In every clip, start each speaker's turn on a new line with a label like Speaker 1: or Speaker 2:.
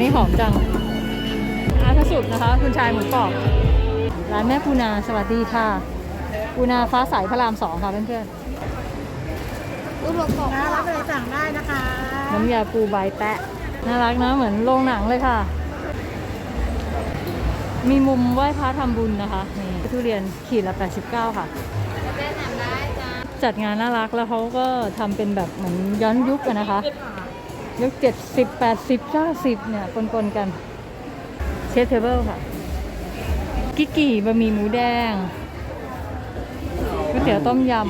Speaker 1: นี้หอมจังอาพระสุดนะคะ คุณชายหมูกรอบร้านแม่ปูนาสวัสดีค่ะปูนาฟ้าใสพระรามสองค่ะเพื่อน
Speaker 2: รูปโลโก้นะรับอะไรสั่งได้นะคะ
Speaker 1: ๆน้ำยาปูใบแปะน่ารักนะเหมือนโรงหนังเลยค่ะ มีมุมไหว้พระทำบุญนะคะนี่ทุเรียนขีดละ 89 ค่ะ
Speaker 2: จะได้สั่งได้จ้า
Speaker 1: จัดงานน่ารักแล้วเขาก็ทำเป็นแบบเหมือนย้อนยุคอะนะคะ ยุค70 80 90เจ้าสิบเนี่ยปนๆกัน เชฟเทเบิลค่ะ กิกกี่บะหมี่หมูแดงก๋วยเตี๋ยวต้มยำ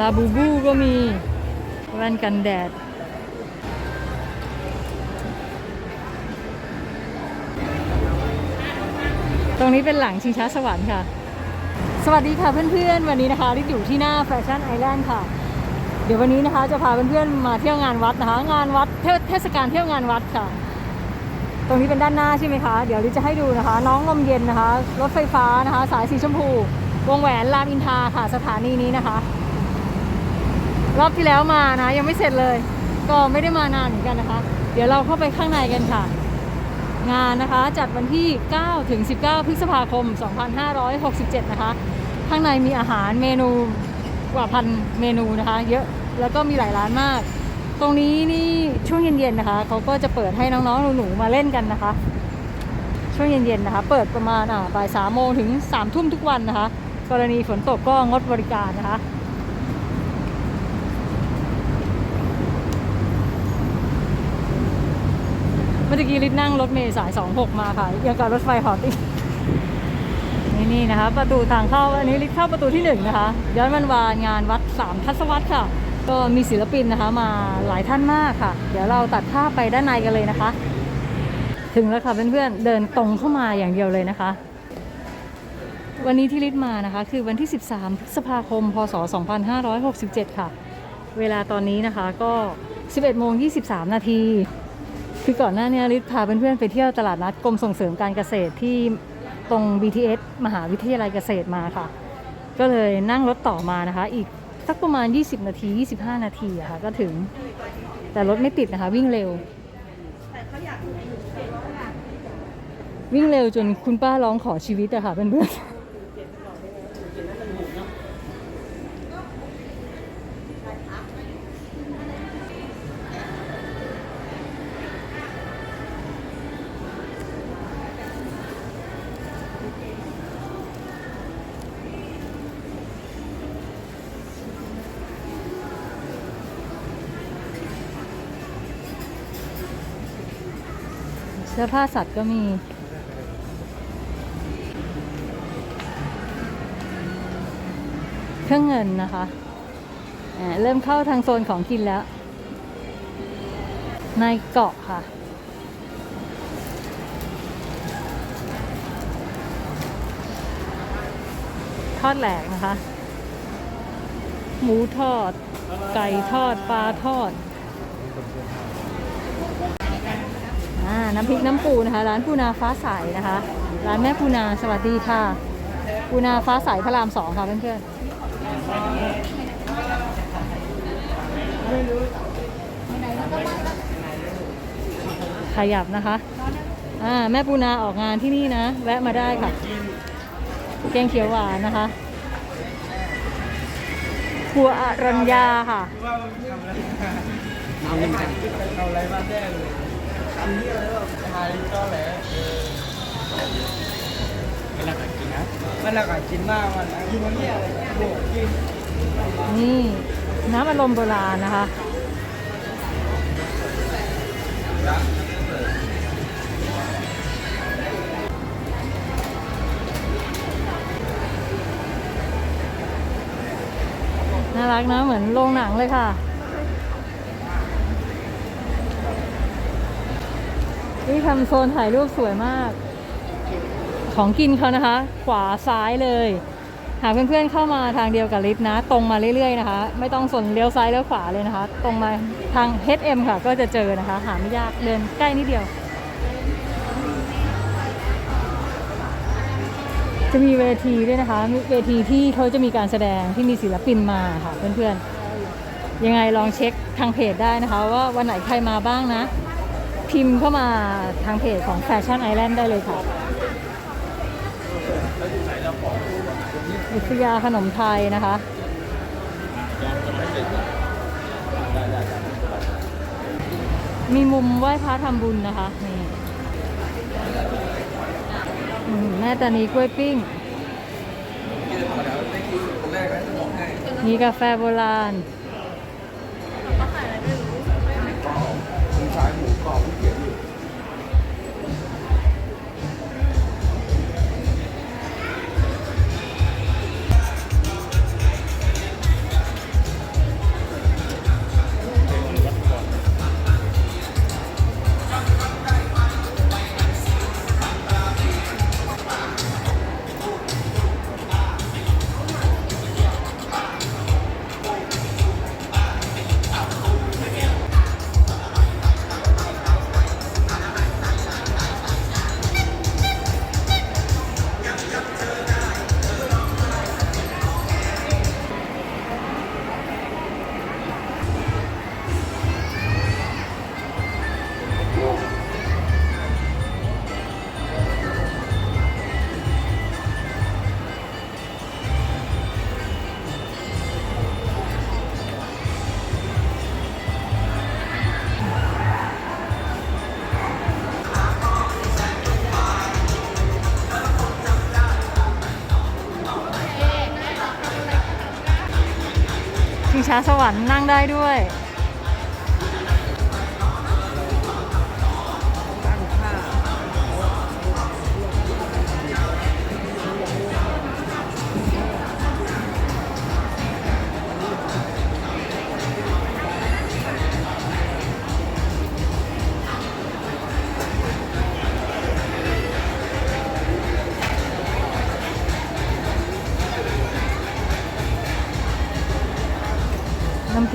Speaker 1: ลาบูบูก็มีแว่นกันแดด ตรงนี้เป็นหลังชิงช้าสวรรค์ค่ะ สวัสดีค่ะเพื่อนๆ วันนี้นะคะที่อยู่ที่หน้าแฟชั่นไอแลนด์ค่ะ เดี๋ยววันนี้นะคะจะพาเพื่อนๆมาเที่ยวงานวัดนะคะ งานวัดเทศกาลเที่ยวงานวัดค่ะ ตรงนี้เป็นด้านหน้าใช่ไหมคะ เดี๋ยวลิจะให้ดูนะคะ น้องลมเย็นนะคะ รถไฟฟ้านะคะ สายสีชมพู วงแหวนรามอินทาค่ะ สถานีนี้นะคะ รอบที่แล้วมานะยังไม่เสร็จเลย ก็ไม่ได้มานานเหมือนกันนะคะ เดี๋ยวเราเข้าไปข้างในกันค่ะ งานนะคะ จัดวันที่ 9 ถึง 19 พฤษภาคม 2567 นะคะ ข้างในมีอาหารเมนูกว่าพันเมนูนะคะ เยอะแล้วก็มีหลายร้านมาก ตรงนี้นี่ช่วงเย็นๆนะคะเขาก็จะเปิดให้น้องๆหนูๆมาเล่นกันนะคะ ช่วงเย็นๆนะคะ เปิดประมาณอ่าบ่ายสามโมงถึงสามทุ่มทุกวันนะคะ กรณีฝนตกก็งดบริการนะคะ มื่อกี้ลิศนั่งรถเมล์สาย 26 มาค่ะยังกับรถไฟหอตินี่นี่นะคะ ประตูทางเข้าอันนี้ลิศเข้าประตูที่ 1 นะคะย้อนวันวานงานวัดสามทัศวรรษค่ะ ก็มีศิลปินนะคะมาหลายท่านมากค่ะ เดี๋ยวเราตัดภาพไปด้านในกันเลยนะคะ ถึงแล้วค่ะเพื่อนๆเดินตรงเข้ามาอย่างเดียวเลยนะคะ วันนี้ที่ลิศมานะคะ คือวันที่ 13พฤษภาคม พศ 2567 ค่ะ เวลาตอนนี้นะคะก็ 11โมง23 นาที คือก่อนหน้านี้ลิศพาเพื่อนๆไปเที่ยวตลาดนัดกรมส่งเสริมการเกษตรที่ตรง BTS มหาวิทยาลัยเกษตรมาค่ะ ก็เลยนั่งรถต่อมานะคะ อีกสักประมาณ 20 นาที 25 นาทีอะค่ะก็ถึง แต่รถไม่ติดนะคะ วิ่งเร็ว วิ่งเร็วจนคุณป้าร้องขอชีวิตอะค่ะเพื่อนๆ สื้อผ้าสัตว์ก็มี เครื่องเงินนะคะเริ่มเข้าทางโซนของกินแล้ว ในเกาะค่ะ ทอดแหลกนะคะ หมูทอด ไก่ทอด ปลาทอด อ่าน้ำพริกน้ำปูนะคะ ร้านปูนาฟ้าใสนะคะ ร้านแม่ปูนาสวัสดีค่ะ ปูนาฟ้าใสพระรามสองค่ะเพื่อนๆขยับนะคะอ่าแม่ปูนาออกงานที่นี่นะ แวะมาได้ค่ะ แกงเขียวหวานนะคะครัวอรัญญาค่ะ
Speaker 3: เอาอะไรมาแน่เลย ทำที่อะไรแบบไทยก็แหละมันละกกินนะมันละกกินมากมันกินมันเนี่ยอะไรโบกกิน
Speaker 1: นี่น้ำอารมณ์โบราณนะคะน่ารักนะเหมือนโรงหนังเลยค่ะ นี่ทำโซนถ่ายรูปสวยมาก ของกินเขานะคะ ขวาซ้ายเลย หากเพื่อนๆเข้ามาทางเดียวกับลิฟต์นะ ตรงมาเรื่อยๆนะคะ ไม่ต้องสนเลี้ยวซ้ายเลี้ยวขวาเลยนะคะ ตรงมาทาง HM ค่ะ ก็จะเจอนะคะ หาไม่ยากเดินใกล้นิดเดียว จะมีเวทีด้วยนะคะ เวทีที่เขาจะมีการแสดงที่มีศิลปินมาค่ะเพื่อนๆยังไงลองเช็คทางเพจได้นะคะ ว่าวันไหนใครมาบ้างนะ พิมพ์เข้ามาทางเพจของ Fashion Island ได้เลยค่ะวิทยาขนมไทยนะคะมีมุมไหว้พระทำบุญนะคะนี่แม่ตานีกล้วยปิ้ง มีกาแฟโบราณชิงช้า สวรรค์นั่งได้ด้วย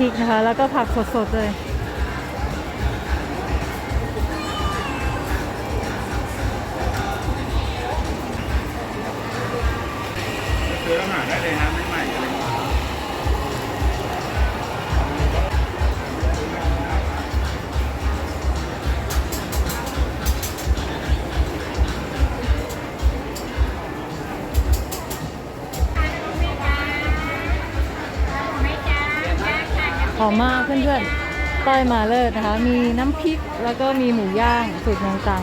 Speaker 1: ริกนะคะ แล้วก็ผักสดๆเลย
Speaker 3: ม
Speaker 1: มากเพื่อนๆต้อยมาเลิศนะคะ มีน้ำพริกแล้วก็มีหมูย่างสูตรเมืองตรัง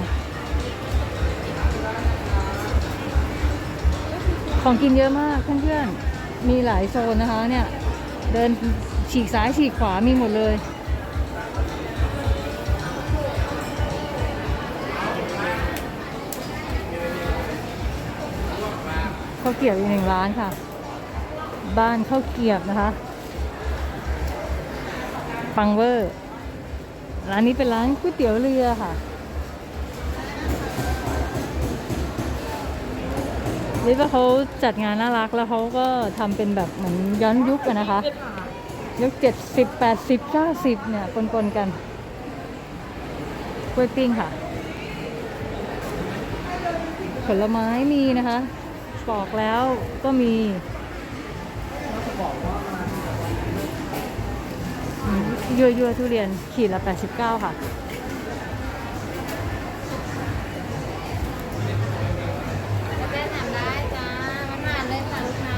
Speaker 1: ของกินเยอะมากเพื่อนๆ มีหลายโซนนะคะเนี่ย เดินฉีกซ้ายฉีกขวามีหมดเลยข้าวเกรียบอีกหนึ่งร้านค่ะ บ้านข้าวเกรียบนะคะ ฟังเวอร์ร้านนี้เป็นร้านก๋วยเตี๋ยวเรือค่ะเรียกว่าเขาจัดงานน่ารักแล้วเขาก็ทำเป็นแบบเหมือนย้อนยุคอะนะคะยุคเจ็ดสิบแปดสิบเก้าสิบเนี่ยปนๆกันกล้วยปิ้งค่ะ ผลไม้มีนะคะปอกแล้วก็มี ยัวยัวๆทุเรียนขีดละ 89 ค่ะ
Speaker 2: จะเป็นถามได้จ้ามาทานเลยจ้าลูกค้า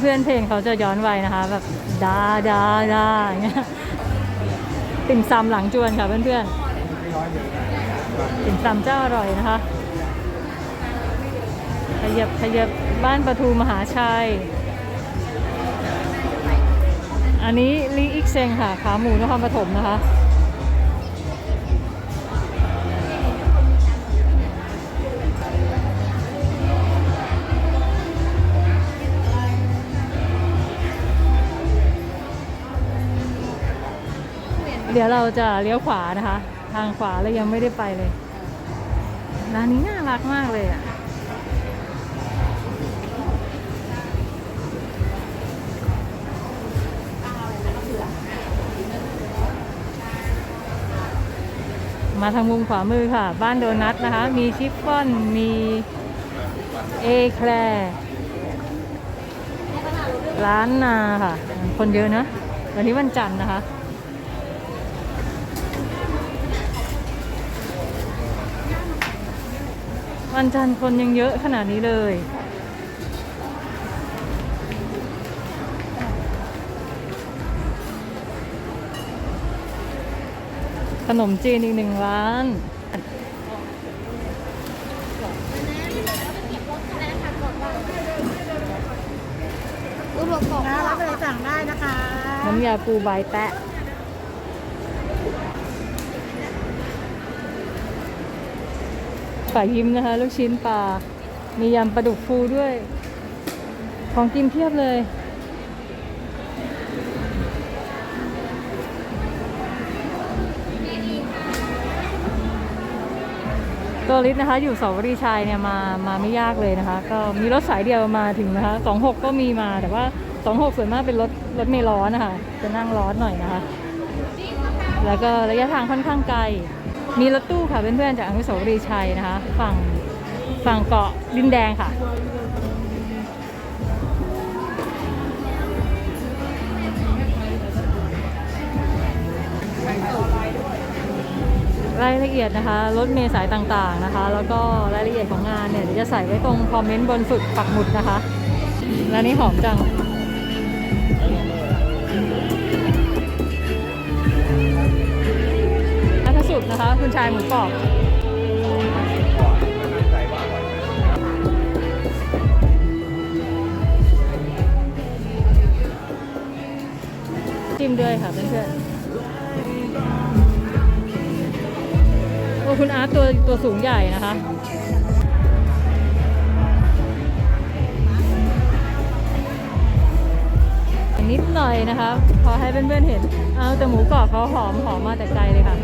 Speaker 1: เพื่อนๆเพลงเขาจะย้อนวัยนะคะ แบบดาดาดาอย่างเงี้ยติ่มซำหลังจวนค่ะเพื่อนๆติ่มซำเจ้าอร่อยนะคะขยับขยับบ้านประทูมหาชัย อันนี้ลีอิกเซงค่ะ ขาหมูนครปฐมนะคะ เดี๋ยวเราจะเลี้ยวขวานะคะ ทางขวาเรายังไม่ได้ไปเลย ร้านนี้น่ารักมากเลยอะ มาทางมุมขวามือค่ะ บ้านโดนัทนะคะ มีชิฟฟ่อน มีเอแคลร์ร้านนาค่ะ คนเยอะนะ วันนี้วันจันทร์นะคะ วันจันทร์คนยังเยอะขนาดนี้เลย นมจีนอีกหนึ่งร้าน
Speaker 2: อุดมบอก
Speaker 4: นะรับอะไรสั่งได้นะคะ
Speaker 1: น้ำยาปูใบแตะฝ่ายยิ้มนะคะ ลูกชิ้นปลา มียำปลาดุกฟูด้วย ของกินเพียบเลย ตัวลิศนะคะ อยู่เสาวรีชัยเนี่ยมามาไม่ยากเลยนะคะ ก็มีรถสายเดียวมาถึงนะคะสองหกก็มีมาแต่ว่าสองหกส่วนมากเป็นรถรถเมล์ร้อนนะคะจะนั่งร้อนหน่อยนะคะ แล้วก็ระยะทางค่อนข้างไกล มีรถตู้ค่ะเพื่อนๆจากอนุสาวรีย์ชัยนะคะ ฝั่งฝั่งเกาะดินแดงค่ะ รายละเอียดนะคะรถเมล์สายต่างๆนะคะ แล้วก็รายละเอียดของงานเนี่ยจะใส่ไว้ตรงคอมเมนต์บนสุดปักหมุดนะคะและนี่หอมจังอันสุดนะคะ คุณชายหมูกรอบจิ้มด้วยค่ะเพื่อนๆ คุณอาร์ตตัวตัวสูงใหญ่นะคะนิดหน่อยนะคะ พอให้เพื่อนๆเห็น เอาแต่หมูกรอบเขาหอมหอมมาแต่ไกลเลยค่ะ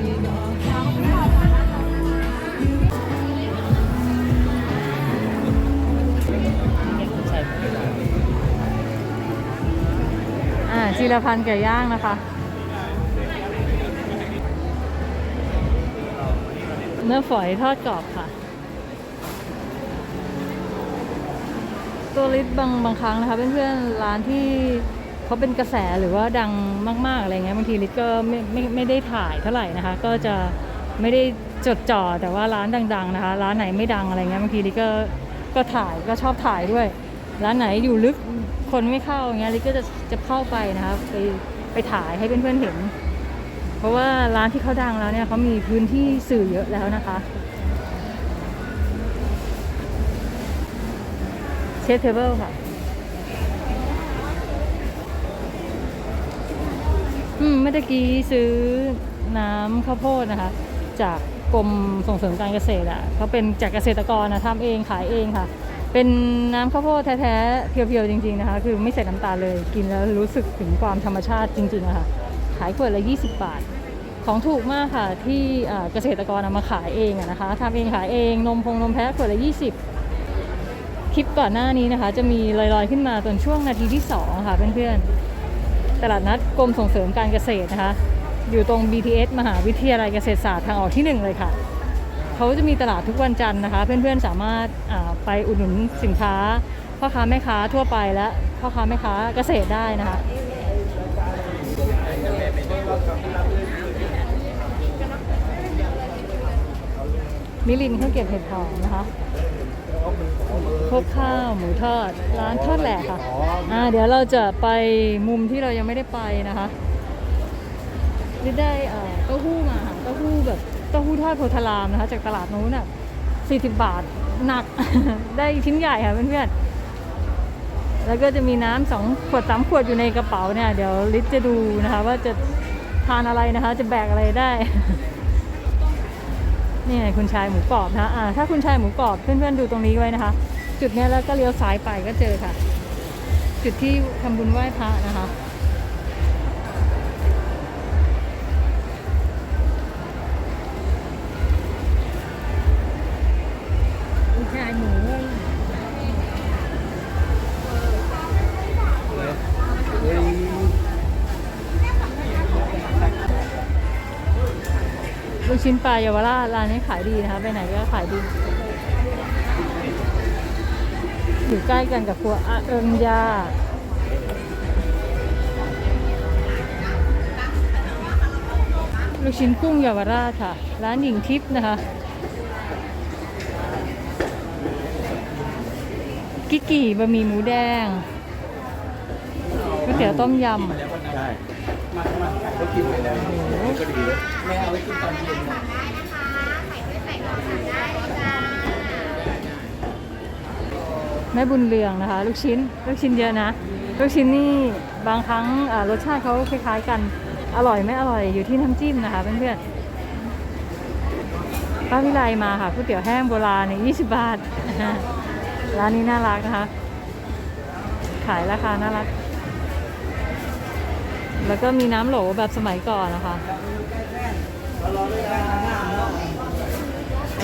Speaker 1: อ่าจีรพันธ์ไก่ย่างนะคะ เนื้อฝอยทอดกรอบค่ะ ตัวลิสบางบางครั้งนะคะเพื่อนๆร้านที่เขาเป็นกระแสหรือว่าดังมากๆอะไรเงี้ยบางทีลิสก็ไม่ไม่ไม่ได้ถ่ายเท่าไหร่นะคะ ก็จะไม่ได้จดจ่อแต่ว่าร้านดัง ๆ นะคะ ร้านไหนไม่ดังอะไรเงี้ยบางทีลิสก็ก็ถ่ายก็ชอบถ่ายด้วย ร้านไหนอยู่ลึกคนไม่เข้าอย่างเงี้ยลิสก็จะจะเข้าไปนะคะไปไปถ่ายให้เพื่อนๆเห็น เพราะว่าร้านที่เขาดังแล้วเนี่ยเขามีพื้นที่สื่อเยอะแล้วนะคะ เชฟเทเบิลค่ะ อืม เมื่อกี้ซื้อน้ำข้าวโพดนะคะ จากกรมส่งเสริมการเกษตรอะเขาเป็นจากเกษตรกรนะทำเองขายเองค่ะ เป็นน้ำข้าวโพดแท้ๆเพียวๆจริง ๆนะคะ คือไม่ใส่น้ำตาลเลยกินแล้วรู้สึกถึงความธรรมชาติจริงๆอะค่ะ ขายขวดละ 20 บาท ของถูกมากค่ะที่เกษตรกรเอามาขายเองนะคะทำเองขายเองนมพงนมแพะขวดละ 20 คลิปก่อนหน้านี้นะคะ จะมีลอยๆขึ้นมาตอนช่วงนาทีที่ 2 ค่ะเพื่อนๆ ตลาดนัดกรมส่งเสริมการเกษตรนะคะ อยู่ตรง BTS มหาวิทยาลัยเกษตรศาสตร์ทางออกที่ 1 เลยค่ะเขาจะมีตลาดทุกวันจันทร์นะคะ เพื่อนๆสามารถไปอุดหนุนสินค้าพ่อค้าแม่ค้าทั่วไปและพ่อค้าแม่ค้าเกษตรได้นะคะ มิลินข้าวเกรียวเห็ดหอมนะคะพวกข้าวหมูทอดร้านทอดแหลกค่ะอ่าเดี๋ยวเราจะไปมุมที่เรายังไม่ได้ไปนะคะนี่ได้เอ่อต้าหู้มาค่ะเต้าหู้แบบเต้าหู้ทอดโพธารามนะคะ จากตลาดนู้นอะ40บาทหนักได้ชิ้นใหญ่ค่ะเพื่อนๆแล้วก็จะมีน้ำสองขวดสามขวดอยู่ในกระเป๋าเนี่ย เดี๋ยวลิศจะดูนะคะ ว่าจะทานอะไรนะคะ จะแบกอะไรได้ นี่คุณชายหมูกรอบนะคะอ่าถ้าคุณชายหมูกรอบเพื่อนๆดูตรงนี้ไว้นะคะ จุดนี้แล้วก็เลี้ยวซ้ายไปก็เจอค่ะ จุดที่ทำบุญไหว้พระนะคะ
Speaker 4: กาย
Speaker 1: เยาวราชร้านนี้ขายดีนะคะไปไหนก็ขายดี อยู่ใกล้กันกับครัวเอิงยาลูกชิ้นกุ้งเยาวราชค่ะ ร้านหญิงทิพย์นะคะ กิกกี้บะหมี่หมูแดง ก๋วยเตี๋ยวต้มยำ
Speaker 3: ใช่มามาก็กินไปแล้วก็ดีเลยไม่เอาไว้กินตอนเย็นนะ
Speaker 1: แม่บุญเรืองนะคะ ลูกชิ้น ลูกชิ้นเยอะนะ ลูกชิ้นนี่บางครั้งรสชาติเขาคล้ายๆกัน อร่อยไม่อร่อยอยู่ที่น้ำจิ้มนะคะเพื่อนๆป้าวิไลมาค่ะก๋วยเตี๋ยวแห้งโบราณเนี่ย20บาท ร้านนี้น่ารักนะคะ ขายราคาน่ารัก แล้วก็มีน้ำโหลแบบสมัยก่อนนะคะ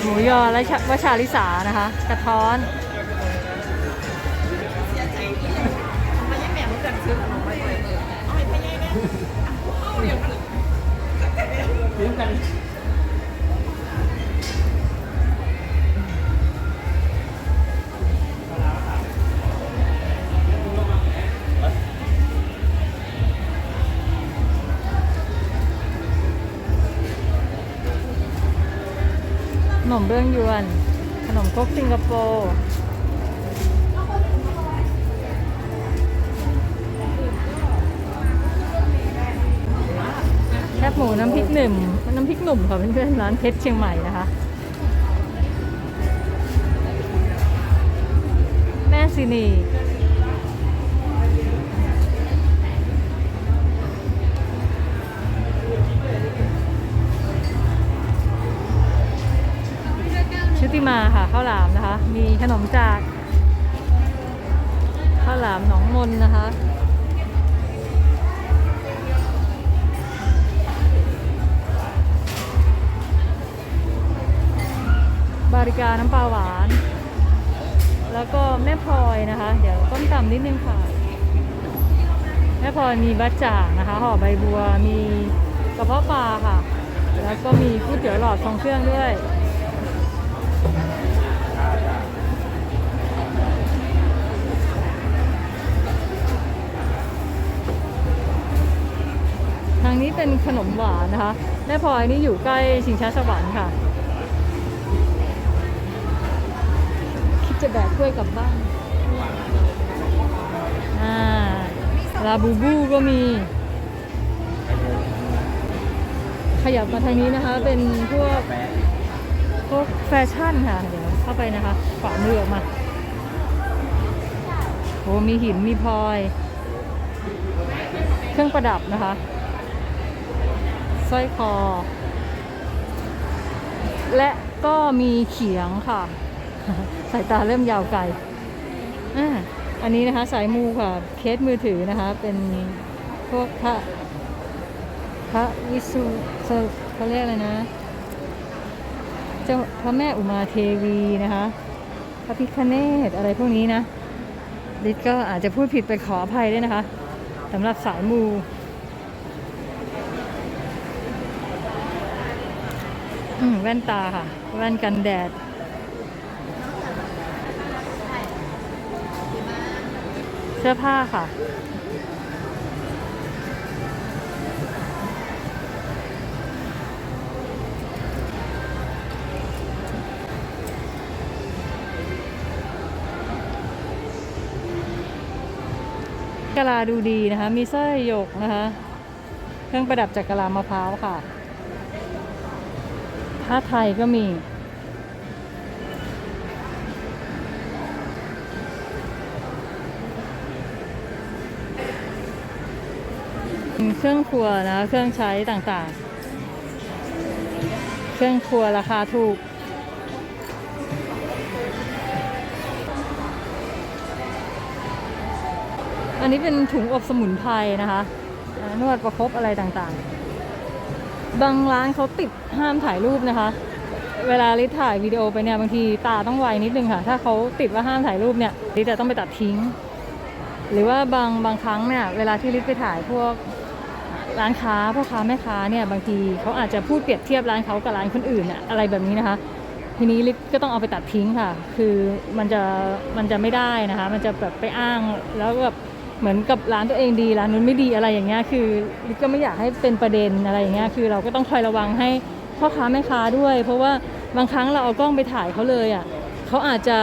Speaker 1: หมูยอและวชาลิสานะคะ กระท้อน
Speaker 3: เลี้ยงกัน
Speaker 1: มเบื้องยวน ขนมครกสิงคโปร์แคบหมูน้ำพริกหนึ่มน้ำพริกหนุ่มค่ะเพื่อนๆร้านเพชรเชียงใหม่นะคะ แม่ซีนี ชุติมาค่ะข้าวหลามนะคะ มีขนมจากข้าวหลามหนองมนนะคะบาริกาน้ำปลาหวาน แล้วก็แม่พลอยนะคะ เดี๋ยวต้มต่ำนิดนึงค่ะ แม่พลอยมีบัจจ่างนะคะห่อใบบัวมีกระเพาะปลาค่ะ แล้วก็มีก๋วยเตี๋ยวหลอดทรงเครื่องด้วย ทางนี้เป็นขนมหวานนะคะแม่พลอยนี่อยู่ใกล้ชิงช้าสวรรค์ค่ะ คิดจะแบกกล้วยกลับบ้านอ่าลาบูบูก็มี ขยับมาทางนี้นะคะ เป็นพวกพวกแฟชั่นค่ะ เดี๋ยวเข้าไปนะคะขวามือออกมาโอ้มีหินมีพลอย เครื่องประดับนะคะ สร้อยคอ และก็มีเขียงค่ะ สายตาเริ่มยาวไกลอันนี้นะคะสายมูค่ะ เคสมือถือนะคะ เป็นพวกพระพระวิสุเขาเรียกอะไรนะ เจ้าพระแม่อุมาเทวีนะคะ พระพิคเนตอะไรพวกนี้นะลิศก็อาจจะพูดผิดไปขออภัยด้วยนะคะสำหรับสายมู อืมแว่นตาค่ะ แว่นกันแดด เสื้อผ้าค่ะ กะลาดูดีนะคะ มีสร้อยหยกนะคะ เครื่องประดับจากกะลามะพร้าวค่ะ ผ้าไทยก็มี เครื่องครัวนะ เครื่องใช้ต่างๆ เครื่องครัวราคาถูกอันนี้เป็นถุงอบสมุนไพรนะคะ นวดประคบอะไรต่างๆ บางร้านเขาติดห้ามถ่ายรูปนะคะ เวลาลิถ่ายวิดีโอไปเนี่ยบางทีตาต้องไวนิดนึงค่ะ ถ้าเขาติดว่าห้ามถ่ายรูปเนี่ยลิจะต้องไปตัดทิ้ง หรือว่าบางบางครั้งเนี่ยเวลาที่ลิไปถ่ายพวกร้านค้าพ่อค้าแม่ค้าเนี่ยบางทีเขาอาจจะพูดเปรียบเทียบร้านเขากับร้านคนอื่นอะอะไรแบบนี้นะคะ ทีนี้ลิศก็ต้องเอาไปตัดทิ้งค่ะ คือมันจะมันจะไม่ได้นะคะ มันจะแบบไปอ้างแล้วแบบ เหมือนกับร้านตัวเองดีร้านนู้นไม่ดีอะไรอย่างเงี้ยคือลิก็ไม่อยากให้เป็นประเด็นอะไรอย่างเงี้ยคือเราก็ต้องคอยระวังให้พ่อค้าแม่ค้าด้วย เพราะว่าบางครั้งเราเอากล้องไปถ่ายเขาเลยอะเขาอาจจะ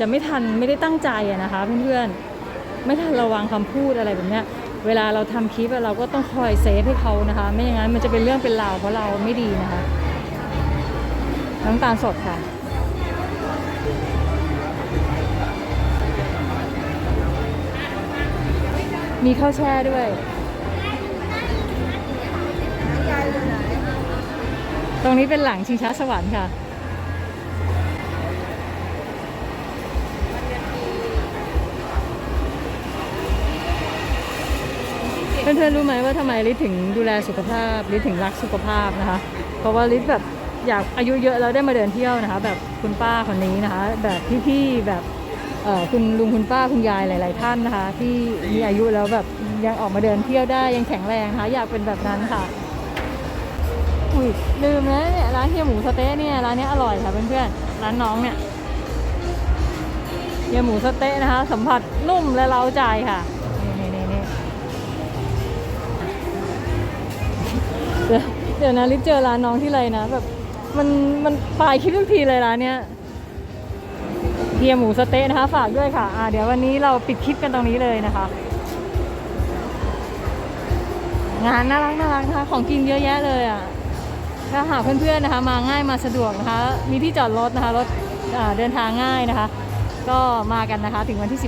Speaker 1: จะไม่ทันไม่ได้ตั้งใจอะนะคะเพื่อนๆไม่ทันระวังคำพูดอะไรแบบเนี้ยเวลาเราทำคลิปเราก็ต้องคอยเซฟให้เขานะคะ ไม่อย่างนั้นมันจะเป็นเรื่องเป็นราวเพราะเราไม่ดีนะคะน้ำตาลสดค่ะ มีข้าวแช่ด้วย ตรงนี้เป็นหลังชิงช้าสวรรค์ค่ะ เพื่อนๆรู้ไหมว่าทำไมลิศถึงดูแลสุขภาพลิศถึงรักสุขภาพนะคะ เพราะว่าลิศแบบอยากอายุเยอะแล้วได้มาเดินเที่ยวนะคะ แบบคุณป้าคนนี้นะคะ แบบพี่ๆแบบ คุณลุงคุณป้าคุณยายหลาย ๆ ท่านนะคะ ที่มีอายุแล้วแบบยังออกมาเดินเที่ยวได้ยังแข็งแรงนะคะอยากเป็นแบบนั้นค่ะอุ้ยลืมนะเนี่ยร้านเฮียหมูสเต๊ะเนี่ยร้านนี้อร่อยค่ะเพื่อนๆร้านน้องเนี่ยเฮียหมูสเต๊ะนะคะ สัมผัสนุ่มและเล้าใจค่ะนี่นี่นี่เดี๋ยวเดี๋ยวนะลิศเจอร้านน้องที่ไรนะแบบมันมันปลายคลิปทุกทีเลยร้านเนี้ย เฮียหมูสเต๊ะนะคะฝากด้วยค่ะอ่าเดี๋ยววันนี้เราปิดคลิปกันตรงนี้เลยนะคะ งานน่ารักน่ารักนะคะของกินเยอะแยะเลยอะถ้าหากเพื่อนๆนะคะ มาง่ายมาสะดวกนะคะ มีที่จอดรถนะคะรถเดินทางง่ายนะคะ ก็มากันนะคะถึงวันที่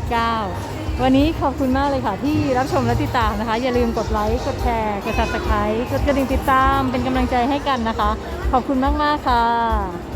Speaker 1: 19 วันนี้ขอบคุณมากเลยค่ะ ที่รับชมและติดตามนะคะ อย่าลืมกดไลค์กดแชร์กด subscribe กดกระดิ่งติดตามเป็นกำลังใจให้กันนะคะ ขอบคุณมากๆค่ะ